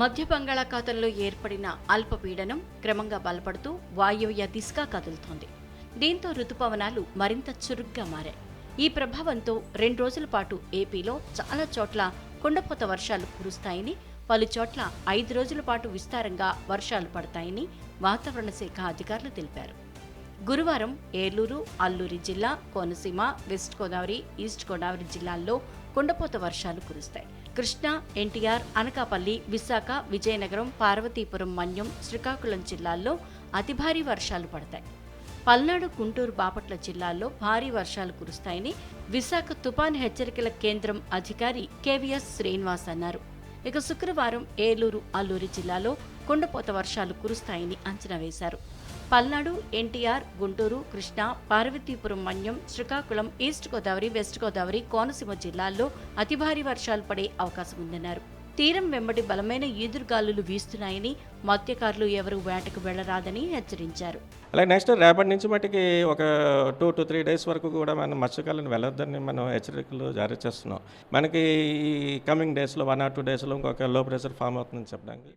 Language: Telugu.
మధ్య బంగాళాఖాతంలో ఏర్పడిన అల్పపీడనం క్రమంగా బలపడుతూ వాయువ్య దిశగా కదులుతోంది. దీంతో రుతుపవనాలు మరింత చురుగ్గా మారాయి. ఈ ప్రభావంతో రెండు రోజుల పాటు ఏపీలో చాలా చోట్ల కుండపోత వర్షాలు కురుస్తాయని పలు చోట్ల ఐదు రోజుల పాటు విస్తారంగా వర్షాలు పడతాయని వాతావరణ శాఖ అధికారులు తెలిపారు. గురువారం ఏలూరు అల్లూరి జిల్లా కోనసీమ వెస్ట్ గోదావరి ఈస్ట్ గోదావరి జిల్లాల్లో కుండపోత వర్షాలు కురుస్తాయి. కృష్ణా ఎన్టీఆర్ అనకాపల్లి విశాఖ విజయనగరం పార్వతీపురం మన్యం శ్రీకాకుళం జిల్లాల్లో అతి భారీ వర్షాలు పడతాయి. పల్నాడు గుంటూరు బాపట్ల జిల్లాల్లో భారీ వర్షాలు కురుస్తాయని విశాఖ తుపాన్ హెచ్చరికల కేంద్రం అధికారి కెవిఎస్ శ్రీనివాస్ అన్నారు. ఇక శుక్రవారం ఏలూరు అల్లూరి జిల్లాలో కుండపోత వర్షాలు కురుస్తాయని అంచనా వేశారు. Palnadu NTR Guntur Krishna Parvathipuram Manyam Srikakulam east Godavari west Godavari Konaseema జిల్లాల్లో అతి భారీ వర్షాలు పడే అవకాశం ఉందన్నారు తీరం వెంబడి బలమైన ఈదురుగాలులు వీస్తున్నాయని మత్స్యకారులు ఎవరు వేటకు వెళ్ళరాదని హెచ్చరించారు. అలాగే నెక్స్ట్ రేపటి నుంచి మటుకి ఒక టూ టు త్రీ డేస్ వరకు కూడా మనం మత్స్యకారులను వెళ్ళొద్దని మనం హెచ్చరికలు జారీ చేస్తున్నాం. మనకి ఈ కమింగ్ డేస్లో వన్ ఆర్ టూ డేస్లో ఇంకొక లో ప్రెషర్ ఫామ్ అవుతుందని చెప్పడానికి.